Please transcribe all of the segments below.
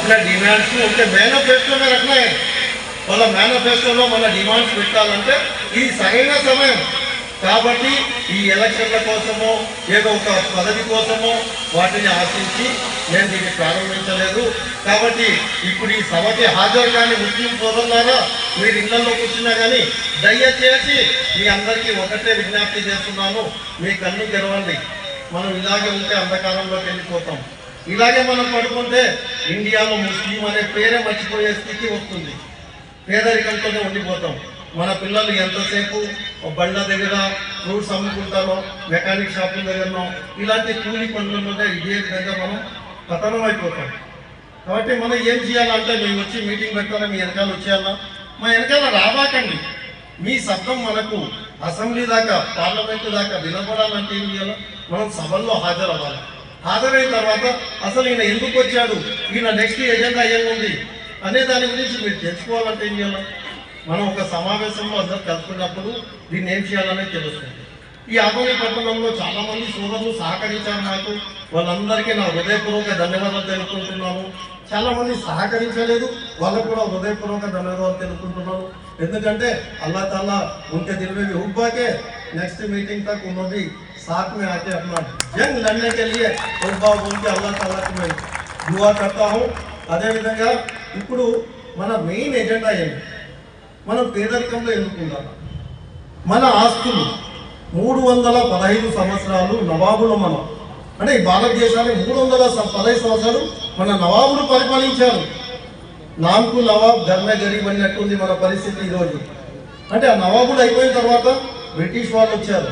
अपने डिमांड्स को उनके मैनिफेस्टो में रखना है వాళ్ళ మేనిఫెస్టోలో మన డిమాండ్స్ పెట్టాలంటే ఇది సరైన సమయం కాబట్టి ఈ ఎలక్షన్ల కోసమో ఏదో ఒక పదవి కోసమో వాటిని ఆశించి నేను దీన్ని ప్రారంభించలేదు కాబట్టి ఇప్పుడు ఈ సభకి హాజరు కాని ముస్లిం సోదరులారా మీరు ఇళ్లలో కూర్చున్నా కానీ దయచేసి మీ అందరికీ ఒకటే విజ్ఞప్తి చేస్తున్నాను మీ కన్ను తెరవండి మనం ఇలాగే ఉంటే అంధకారంలోకి వెళ్ళిపోతాం ఇలాగే మనం పడుకుంటే ఇండియాలో ముస్లిం అనే పేరే మర్చిపోయే స్థితి వస్తుంది. పేదరికంతోనే ఉండిపోతాం. మన పిల్లలు ఎంతసేపు బండ్ల దగ్గర ఫ్రూట్స్ అమ్ముకుంటారో మెకానిక్ షాపుల దగ్గరనో ఇలాంటి కూలి పనులలోనే ఇదే విధంగా మనం పతనం అయిపోతాం. కాబట్టి మనం ఏం చేయాలంటే మేము వచ్చి మీటింగ్ పెట్టాలా మీ వెనకాల వచ్చేయాలా? మా వెనకాల రాబాకండి. మీ శబ్దం మనకు అసెంబ్లీ దాకా పార్లమెంటు దాకా వినపడాలంటే ఏం చేయాలి? మనం సభల్లో హాజరవ్వాలి. హాజరైన తర్వాత అసలు ఈయన ఎందుకు వచ్చాడు? ఈయన నెక్స్ట్ ఎజెండా ఏముంది అనే దాని గురించి మీరు తెలుసుకోవాలంటే ఏం చేయాలి? మనం ఒక సమావేశంలో అందరూ కలుసుకున్నప్పుడు దీన్ని ఏం చేయాలనే తెలుస్తుంది. ఈ ఆగోని పట్టణంలో చాలామంది సోదరులు సహకరించారు నాకు. వాళ్ళందరికీ నా హృదయపూర్వక ధన్యవాదాలు తెలుపుకుంటున్నాను. చాలామంది సహకరించలేదు. వాళ్ళకు కూడా హృదయపూర్వక ధన్యవాదాలు తెలుపుకుంటున్నాను. ఎందుకంటే అల్లా తల్లా ఉంటే దిల్వే ఉబ్బాకే నెక్స్ట్ మీటింగ్ తక్కువ ఉన్నది. साथ में आके अपना जंग लड़ने के लिए हुब्बा बोल के अल्लाह ताला की मैं दुआ करता हूँ అదేవిధంగా ఇప్పుడు మన మెయిన్ ఎజెండా ఏంటి మనం పేదరికంలో ఎన్నుకుందాం మన ఆస్తులు మూడు వందల పదహైదు సంవత్సరాలు నవాబులు మనం అంటే ఈ భారతదేశాన్ని మూడు వందల స- పదహైదు సంవత్సరాలు మన నవాబులు పరిపాలించారు నామ్కు నవాబ్ ధర్మే గరీబ్ అన్నట్టుంది మన పరిస్థితి ఈరోజు అంటే ఆ నవాబులు అయిపోయిన తర్వాత బ్రిటిష్ వాళ్ళు వచ్చారు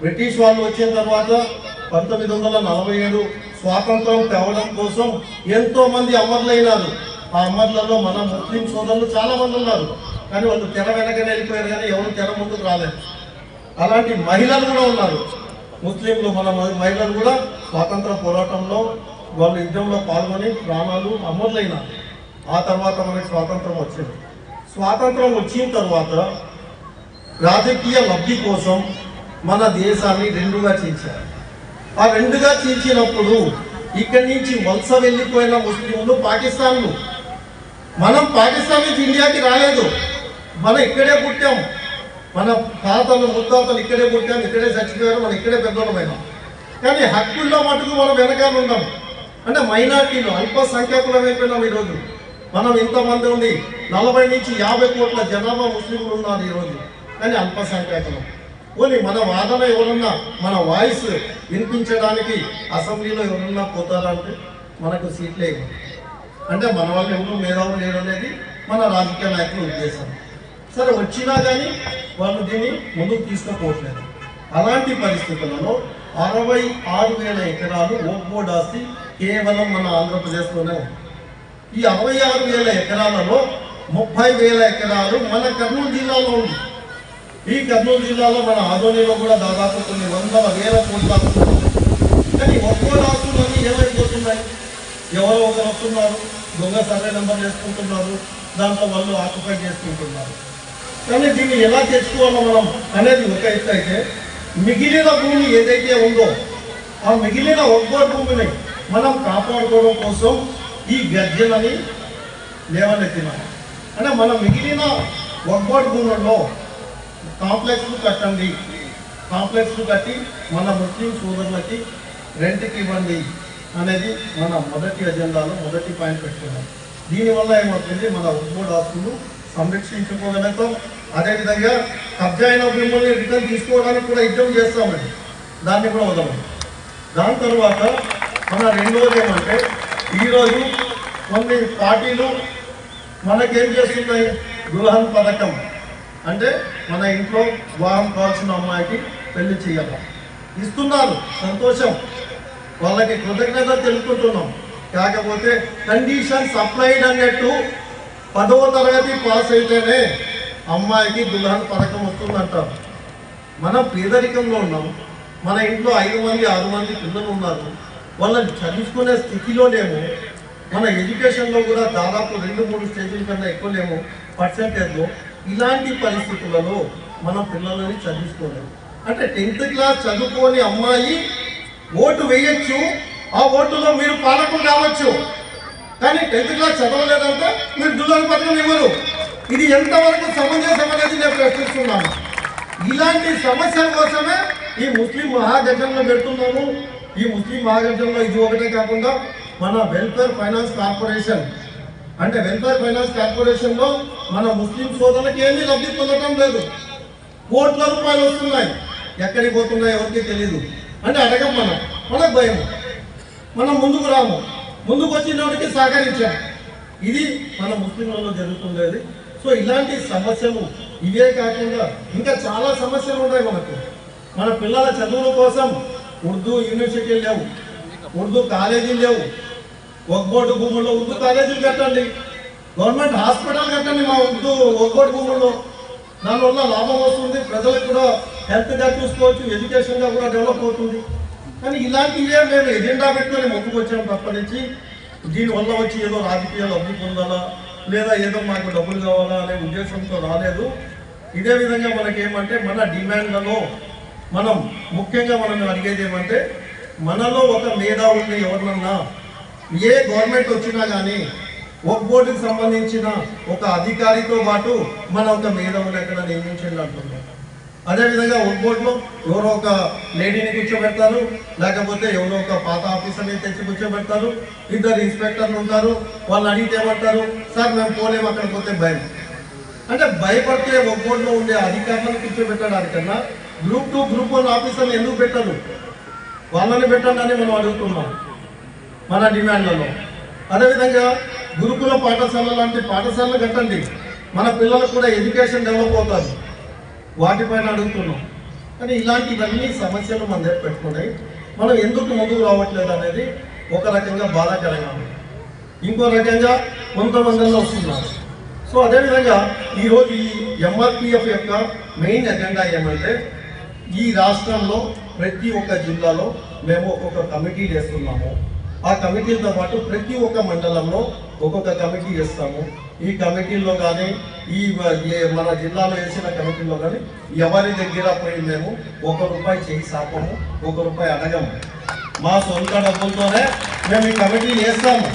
బ్రిటిష్ వాళ్ళు వచ్చిన తర్వాత పంతొమ్మిది వందల నలభై ఏడు స్వాతంత్రం తేవడం కోసం ఎంతో మంది అమరులైనారు. ఆ అమరులలో మన ముస్లిం సోదరులు చాలా మంది ఉన్నారు. కానీ వాళ్ళు తెర వెనకనే వెళ్ళిపోయారు కానీ ఎవరు తెర ముందుకు రాలేదు. అలాంటి మహిళలు కూడా ఉన్నారు. ముస్లింలు మన మ- మహిళలు కూడా స్వాతంత్ర పోరాటంలో వాళ్ళు యుద్ధంలో పాల్గొని ప్రాణాలు అమరులైనారు. ఆ తర్వాత మనకి స్వాతంత్రం వచ్చింది. స్వాతంత్రం వచ్చిన తర్వాత రాజకీయ లబ్ధి కోసం మన దేశాన్ని రెండుగా చీల్చారు. ఆ రెండుగా చీల్చినప్పుడు ఇక్కడి నుంచి వలస వెళ్ళిపోయిన ముస్లింలు పాకిస్తాన్లు. మనం పాకిస్తాన్ నుంచి ఇండియాకి రాలేదు. మనం ఇక్కడే పుట్టాం. మన తాతలు ముత్తాతలు ఇక్కడే పుట్టాం ఇక్కడే చచ్చిపోయారు మనం ఇక్కడే పెద్దోళ్ళమైనాం కానీ హక్కుల్లో మటుకు మనం వెనకాల ఉన్నాం. అంటే మైనార్టీలు అల్పసంఖ్యాకులం అయిపోయినాం ఈరోజు. మనం ఇంతమంది ఉంది. నలభై నుంచి యాభై కోట్ల జనాభా ముస్లింలు ఉన్నారు ఈరోజు. కానీ అల్పసంఖ్యాకులం. పోనీ మన వాదన ఎవరన్నా మన వాయిస్ వినిపించడానికి అసెంబ్లీలో ఎవరన్నా పోతారా అంటే? మనకు సీట్లే అంటే మన వాళ్ళు ఎవరు మేధావులు లేరు అనేది మన రాజకీయ నాయకుల ఉద్దేశం. సరే వచ్చినా కానీ వాళ్ళు దీన్ని ముందుకు తీసుకుపోవట్లేదు. అలాంటి పరిస్థితులలో అరవై ఆరు వేల ఎకరాలు ఓక్బోర్డ్ ఆస్తి కేవలం మన ఆంధ్రప్రదేశ్లోనే ఉంది. ఈ అరవై ఆరు వేల ఎకరాలలో ముప్పై వేల ఎకరాలు మన కర్నూలు జిల్లాలో ఉంది. ఈ కర్నూలు జిల్లాలో మన ఆధోనిలో కూడా దాదాపు కొన్ని వందల వేల కోట్ల కానీ ఒక్కో ఆస్తులన్నీ ఏమైపోతున్నాయి ఎవరో ఒకరు వస్తున్నారు దొంగ సర్వే నెంబర్ చేసుకుంటున్నారు దాంట్లో వాళ్ళు ఆక్యుపై చేసుకుంటున్నారు. కానీ దీన్ని ఎలా తెచ్చుకోవాలో మనం అనేది ఒక ఎత్తు అయితే మిగిలిన భూమి ఏదైతే ఉందో ఆ మిగిలిన ఒక్కో భూమిని మనం కాపాడుకోవడం కోసం ఈ గర్జనని లేవనెత్తినాం. అంటే మన మిగిలిన ఒక్కోటి భూముల్లో కాంప్లెక్స్లు కట్టండి. కాంప్లెక్స్లు కట్టి మన ముస్లిం సోదరులకి రెంట్కి ఇవ్వండి అనేది మన మొదటి అజెండాలో మొదటి పాయింట్ పెట్టుకున్నాం దీనివల్ల ఏమవుతుంది? మన ఉద్భోడ్ ఆస్తులు సంరక్షించుకోగలుగుతాం. అదేవిధంగా కబ్జా అయిన రిటర్న్ తీసుకోవడానికి కూడా యుద్ధం చేస్తామండి. దాన్ని కూడా వదలం. దాని తర్వాత మన రెండోది ఏమంటే ఈరోజు కొన్ని పార్టీలు మనకేం చేస్తున్నాయి? దుల్హన్ పథకం. అంటే మన ఇంట్లో వివాహం కావాల్సిన అమ్మాయికి పెళ్ళి చేయాలి ఇస్తున్నారు సంతోషం. వాళ్ళకి కృతజ్ఞత తెలుపుకుంటున్నాం. కాకపోతే కండిషన్స్ అప్లైడ్ అన్నట్టు పదవ తరగతి పాస్ అయితేనే అమ్మాయికి దుల్హన్ పథకం వస్తుందంటారు. మనం పేదరికంలో ఉన్నాం. మన ఇంట్లో ఐదు మంది ఆరు మంది పిల్లలు ఉన్నారు. వాళ్ళని చదువుకునే స్థితిలో లేము. మన ఎడ్యుకేషన్లో కూడా దాదాపు రెండు మూడు స్టేజీల కన్నా ఎక్కువ లేము. పర్సంటేజ్లో ఇలాంటి పరిస్థితులలో మనం పిల్లలని చదివించుకోలేము. అంటే టెన్త్ క్లాస్ చదువుకోని అమ్మాయి ఓటు వేయొచ్చు ఆ ఓటులో మీరు పాలకులు కావచ్చు. కానీ టెన్త్ క్లాస్ చదవలేదంటే మీరు దుల్లని పత్రం ఇవ్వరు. ఇది ఎంతవరకు సమంజసం అనేది నేను ప్రశ్నిస్తున్నాను. ఇలాంటి సమస్యల కోసమే ఈ ముస్లిం మహాగజంలో పెడుతున్నాము. ఈ ముస్లిం మహాగజంలో ఇది ఒకటే కాకుండా మన వెల్ఫేర్ ఫైనాన్స్ కార్పొరేషన్ అంటే వెల్ఫేర్ ఫైనాన్స్ కార్పొరేషన్లో మన ముస్లిం సోదరులకు ఏమీ లబ్ధి పొందటం లేదు. కోట్ల రూపాయలు వస్తున్నాయి. ఎక్కడికి పోతున్నాయి ఎవరికి తెలియదు అంటే అడగం మనం. మనకు భయం. మనం ముందుకు రాము. ముందుకు వచ్చినోడికి సహకరించాం. ఇది మన ముస్లింలలో జరుగుతుండేది. సో ఇలాంటి సమస్యలు ఇవే కాకుండా ఇంకా చాలా సమస్యలు ఉన్నాయి మనకు. మన పిల్లల చదువుల కోసం ఉర్దూ యూనివర్సిటీలు లేవు. ఉర్దూ కాలేజీలు లేవు. ఒక్కోటి భూముల్లో ఉర్దూ కాలేజీలు కట్టండి. గవర్నమెంట్ హాస్పిటల్ కట్టండి మా ఉర్దూ ఒక్కోటి భూముల్లో. దానివల్ల లాభం వస్తుంది ప్రజలకు కూడా హెల్త్గా చూసుకోవచ్చు ఎడ్యుకేషన్గా కూడా డెవలప్ అవుతుంది. కానీ ఇలాంటివే మేము ఎజెండా పెట్టుకొని మొక్కుకొచ్చాం తప్ప నుంచి. దీనివల్ల వచ్చి ఏదో రాజకీయాలు అభివృద్ధి పొందాలా లేదా ఏదో మాకు డబ్బులు కావాలా అనే ఉద్దేశంతో రాలేదు. ఇదే విధంగా మనకేమంటే మన డిమాండ్లలో మనం ముఖ్యంగా మనం అడిగేది ఏమంటే మనలో ఒక మేధావుల్ని ఎవరినన్నా ఏ గవర్నమెంట్ వచ్చినా కానీ ఒక బోర్డుకి సంబంధించిన ఒక అధికారితో పాటు మన ఒక మేధావులు ఎక్కడ నియమించండి అంటున్నాం అదేవిధంగా ఒక బోర్డులో ఎవరో ఒక లేడీని కూర్చోబెడతారు లేకపోతే ఎవరో ఒక పాత ఆఫీసర్ని తెచ్చి కూర్చోబెడతారు ఇద్దరు ఇన్స్పెక్టర్లు ఉంటారు వాళ్ళు అడిగితే ఏమంటారు సార్ మేము పోలేము అక్కడ పోతే భయం. అంటే భయపడితే ఒక బోర్డులో ఉండే అధికారులను కూర్చోబెట్టడానికన్నా గ్రూప్ టూ గ్రూప్ వన్ ఆఫీసర్లు ఎందుకు పెట్టరు? వాళ్ళని పెట్టండి అని మనం అడుగుతున్నాం. మన డిమాండ్లలో. అదేవిధంగా గురుకుల పాఠశాల లాంటి పాఠశాలలు కట్టండి. మన పిల్లలకు కూడా ఎడ్యుకేషన్ డెవలప్ అవుతుంది. వాటిపైన అడుగుతున్నాం. కానీ ఇలాంటివన్నీ సమస్యలు మన దగ్గర పెట్టుకున్నాయి. మనం ఎందుకు ముందుకు రావట్లేదు అనేది ఒక రకంగా బాధాకరంగా ఉంది. ఇంకో రకంగా కొంతమందిలో వస్తున్నారు. సో అదేవిధంగా ఈరోజు ఈ ఎంఆర్పిఎఫ్ యొక్క మెయిన్ ఎజెండా ఏమంటే ఈ రాష్ట్రంలో ప్రతి ఒక్క జిల్లాలో మేము ఒక్కొక్క కమిటీ చేస్తున్నాము. ఆ కమిటీలతో పాటు ప్రతి ఒక్క మండలంలో ఒక్కొక్క కమిటీ వేస్తాము ఈ కమిటీల్లో కానీ ఈ ఏ- మన జిల్లాలో వేసిన కమిటీల్లో కానీ ఎవరి దగ్గర పోయి మేము ఒక రూపాయి చేయి సాపము ఒక రూపాయి అడగము. మా సొంత డబ్బులతోనే మేము ఈ కమిటీ చేస్తాము.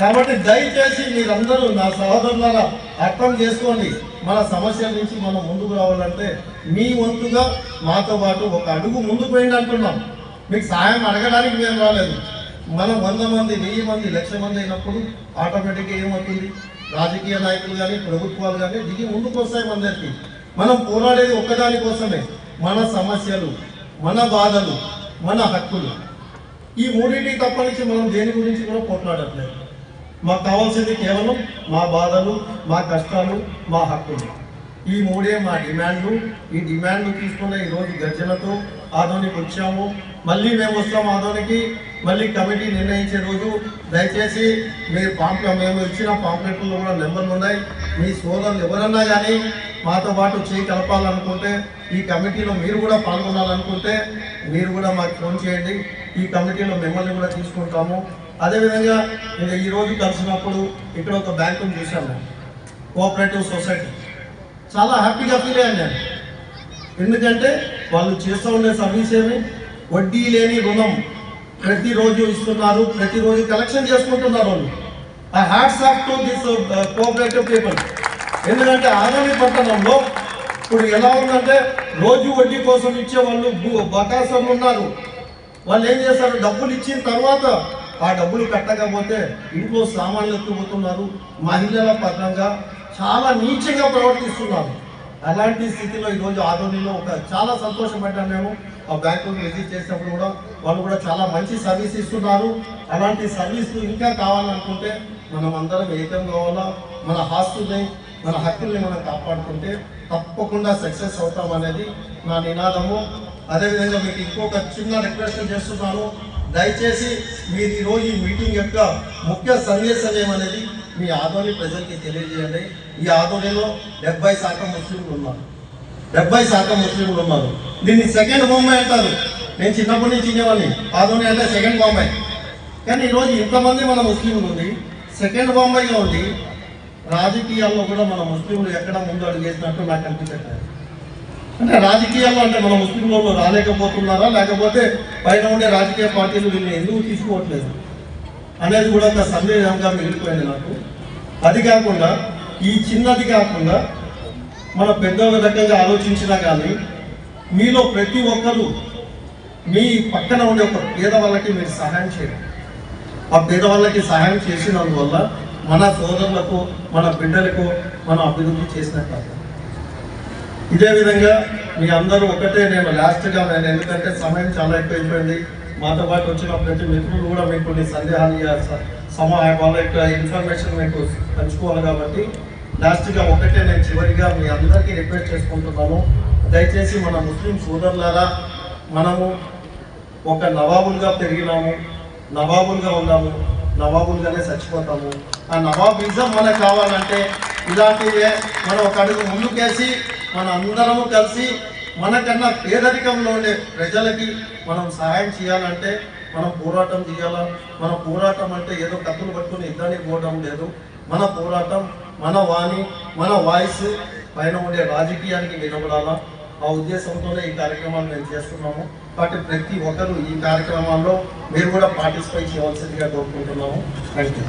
కాబట్టి దయచేసి మీరందరూ నా సహోదరులారా అర్థం చేసుకోండి. మన సమస్యల నుంచి మనం ముందుకు రావాలంటే మీ వంతుగా మాతో పాటు ఒక అడుగు ముందుకు పోయింది అంటున్నాం మీకు సాయం అడగడానికి మేము రాలేదు. మనం వంద మంది వెయ్యి మంది లక్ష మంది అయినప్పుడు ఆటోమేటిక్గా ఏమవుతుంది? రాజకీయ నాయకులు కానీ ప్రభుత్వాలు కానీ దిగి ముందుకు వస్తాయి మనందరికీ. మనం పోరాడేది ఒక్కదాని కోసమే. మన సమస్యలు మన బాధలు మన హక్కులు. ఈ మూడింటి తప్ప నుంచి మనం దేని గురించి కూడా పోట్లాడట్లేదు. మాకు కావాల్సింది కేవలం మా బాధలు మా కష్టాలు మా హక్కులు. ఈ మూడే మా డిమాండ్లు ఈ డిమాండ్లు తీసుకున్న ఈరోజు గర్జనతో ఆదోనికి వచ్చాము. మళ్ళీ మేము వస్తాం ఆదోనికి. మళ్ళీ కమిటీ నిర్ణయించే రోజు. దయచేసి మీరు పాంప్లె మేము ఇచ్చిన పాంప్లెట్లో కూడా నెంబర్లు ఉన్నాయి. మీ సోదరులు ఎవరన్నా కానీ మాతో పాటు చేయి కలపాలనుకుంటే ఈ కమిటీలో మీరు కూడా పాల్గొనాలనుకుంటే మీరు కూడా మాకు ఫోన్ చేయండి. ఈ కమిటీలో మిమ్మల్ని కూడా తీసుకుంటాము. అదేవిధంగా నేను ఈరోజు కలిసినప్పుడు ఇక్కడ ఒక బ్యాంకును చూశాను. Cooperative society. చాలా హ్యాపీగా ఫీల్ అయ్యాను నేను. ఎందుకంటే వాళ్ళు చేస్తూ ఉండే సర్వీస్ ఏమి? వడ్డీ లేని రుణం ప్రతిరోజు ఇస్తున్నారు ప్రతిరోజు కలెక్షన్ చేసుకుంటున్నారు వాళ్ళు. ఆ hats off to this cooperative people ఎందుకంటే ఆదోని పట్టణంలో ఇప్పుడు ఎలా ఉందంటే రోజు వడ్డీ కోసం ఇచ్చే వాళ్ళు బు- బకాసులు ఉన్నారు. వాళ్ళు ఏం చేస్తారు డబ్బులు ఇచ్చిన తర్వాత ఆ డబ్బులు కట్టకపోతే ఇంట్లో సామాన్లు ఎత్తుకుపోతున్నారు. మహిళల పరంగా చాలా నీచంగా ప్రవర్తిస్తున్నారు. అలాంటి స్థితిలో ఈరోజు ఆదోనిలో ఒక చాలా సంతోషపడ్డాను మేము ఆ బ్యాంకును విజిట్ చేసినప్పుడు కూడా వాళ్ళు కూడా చాలా మంచి సర్వీస్ ఇస్తున్నారు. అలాంటి సర్వీసులు ఇంకా కావాలనుకుంటే మనం అందరం ఏకం కావాలా? మన ఆస్తుల్ని మన హక్కుల్ని మనం కాపాడుకుంటే తప్పకుండా సక్సెస్ అవుతాం అనేది నా నినాదము. అదేవిధంగా మీకు ఇంకొక చిన్న రిక్వెస్ట్ చేస్తున్నాను. దయచేసి మీరు ఈరోజు ఈ మీటింగ్ యొక్క ముఖ్య సందేశం ఏమనేది మీ ఆదోని ప్రజలకి తెలియజేయండి. ఈ ఆదోనిలో డెబ్బై శాతం ముస్లింలు ఉన్నారు. డెబ్బై శాతం ముస్లింలు ఉన్నారు. దీన్ని సెకండ్ బొమ్మాయి అంటారు. నేను చిన్నప్పటి నుంచి వినేవాడిని. ఆదోని అంటే సెకండ్ బొమ్మాయి కానీ ఈరోజు ఇంతమంది మన ముస్లింలు ఉంది. సెకండ్ బొమ్మాయిగా ఉండి రాజకీయాల్లో కూడా మన ముస్లింలు ఎక్కడ ముందు అడుగు చేసినట్టు నాకు అనిపించట్లేదు అంటే రాజకీయాల్లో అంటే మన ముస్లిం వాళ్ళు రాలేకపోతున్నారా? లేకపోతే పైన ఉండే రాజకీయ పార్టీలు వీళ్ళని ఎందుకు తీసుకోవట్లేదు? అనేది కూడా ఒక సందేహంగా మిగిలిపోయింది నాకు. అది కాకుండా ఈ చిన్నది కాకుండా మన పెద్దల రకంగా ఆలోచించినా కానీ మీలో ప్రతి ఒక్కరూ మీ పక్కన ఉండే ఒక పేదవాళ్ళకి మీరు సహాయం చేయండి. ఆ పేదవాళ్ళకి సహాయం చేసినందువల్ల మన సోదరులకు మన బిడ్డలకు మనం అభివృద్ధి చేసినట్టు ఇదే విధంగా మీ అందరూ ఒకటే నేను లాస్ట్గా నేను ఎందుకంటే సమయం చాలా ఎక్కువైపోయింది. మాతో పాటు వచ్చిన ప్రతి మిత్రులు కూడా మీకు కొన్ని సందేహాలు ఇయ్యాలి వాళ్ళ యొక్క ఇన్ఫర్మేషన్ మీకు పంచుకోవాలి కాబట్టి లాస్ట్గా ఒకటే నేను చివరిగా మీ అందరికీ రిక్వెస్ట్ చేసుకుంటున్నాను. దయచేసి మన ముస్లిం సోదరులారా మనము ఒక నవాబులుగా పెరిగినాము నవాబులుగా ఉన్నాము నవాబులుగానే చచ్చిపోతాము. ఆ నవాబిజం మనకు కావాలంటే ఇలాంటివే మనం ఒక అడుగు ముందుకేసి మన అందరము కలిసి మనకన్నా పేదరికంలో ఉండే ప్రజలకి మనం సహాయం చేయాలంటే మనం పోరాటం చేయాలా? మన పోరాటం అంటే ఏదో కత్తులు పట్టుకుని ఇద్దరికి పోవడం లేదు. మన పోరాటం మన వాణి మన వాయిస్ పైన ఉండే రాజకీయానికి వినబడాలా ఆ ఉద్దేశంతోనే ఈ కార్యక్రమాలు మేము చేస్తున్నాము. కాబట్టి ప్రతి ఒక్కరూ ఈ కార్యక్రమాల్లో మీరు కూడా పార్టిసిపేట్ చేయవలసిందిగా కోరుకుంటున్నాము. Thank you